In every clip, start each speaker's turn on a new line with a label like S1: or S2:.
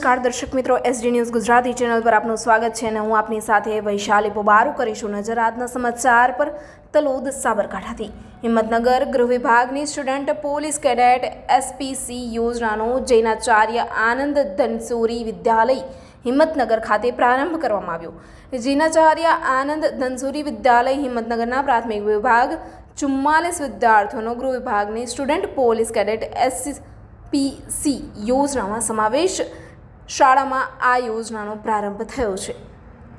S1: નમસ્કાર, દર્શક મિત્રો એસડી ન્યૂઝ ગુજરાતી ચેનલ પર આપનું સ્વાગત છે અને હું આપની સાથે વૈશાલી પોબારું કરીશું નજર આજના સમાચાર પર તલોદ સાબરકાંઠાથી. હિંમતનગર ગૃહ વિભાગની સ્ટુડન્ટ પોલીસ કેડેટ એસપીસી યોજનાનો જૈનાચાર્ય આનંદ ધનસુરી વિદ્યાલય હિંમતનગર ખાતે પ્રારંભ કરવામાં આવ્યો. જૈનાચાર્ય આનંદ ધનસુરી વિદ્યાલય હિંમતનગરના પ્રાથમિક વિભાગ ચુમ્માલીસ વિદ્યાર્થીઓનો ગૃહ વિભાગની student police cadet S PC યોજનામાં સમાવેશ શાળામાં આ યોજનાનો પ્રારંભ થયો છે.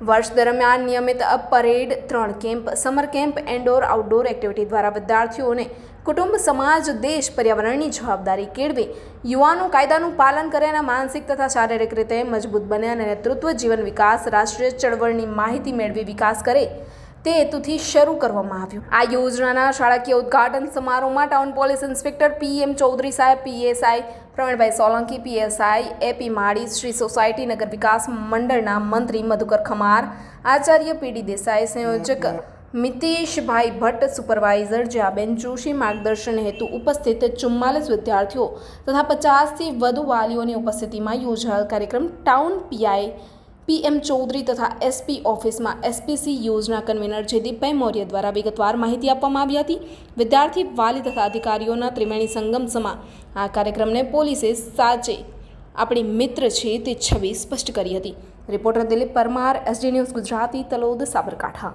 S1: વર્ષ દરમિયાન નિયમિત પરેડ, ત્રણ camp, summer camp indoor outdoor activity દ્વારા વિદ્યાર્થીઓને કુટુંબ, સમાજ, દેશ પર્યાવરણની જવાબદારી કેળવે, યુવાનો કાયદાનું પાલન કરે અને માનસિક તથા શારીરિક રીતે મજબૂત બને અને નેતૃત્વ, જીવન વિકાસ, રાષ્ટ્રીય ચળવળની માહિતી મેળવી વિકાસ કરે. તે હેતુથી શરૂ કરવામાં આવ્યું. આ યોજનાના શાળાકીય ઉદ્ઘાટન સમારોહમાં town police inspector PM Chaudhary સાહેબ, PSI Pravinbhai Solanki, PSI AP Mali, Shri society નગર વિકાસ મંડળના મંત્રી મધુકર ખમાર, આચાર્ય પીડી દેસાઈ, સંયોજક મિતેશભાઈ ભટ્ટ, સુપરવાઇઝર જ્યાબેન જોશી, માર્ગદર્શન હેતુ ઉપસ્થિત ચુમ્માલીસ વિદ્યાર્થીઓ તથા પચાસથી વધુ વાલીઓની ઉપસ્થિતિમાં યોજાયેલ કાર્યક્રમ ટાઉન પીઆઈ પીએમ ચૌધરી તથા એસપી ઓફિસમાં એસપીસી યોજના કન્વીનર જયદીપભાઈ મૌર્ય દ્વારા વિગતવાર માહિતી આપવામાં આવી હતી. વિદ્યાર્થી, વાલી તથા અધિકારીઓના ત્રિવેણી સંગમ સમા આ કાર્યક્રમને પોલીસે સાચે આપણી મિત્ર છે તે છબી સ્પષ્ટ કરી હતી. Reporter Dilip Parmar, SD news Gujarati, Talod, Sabarkantha.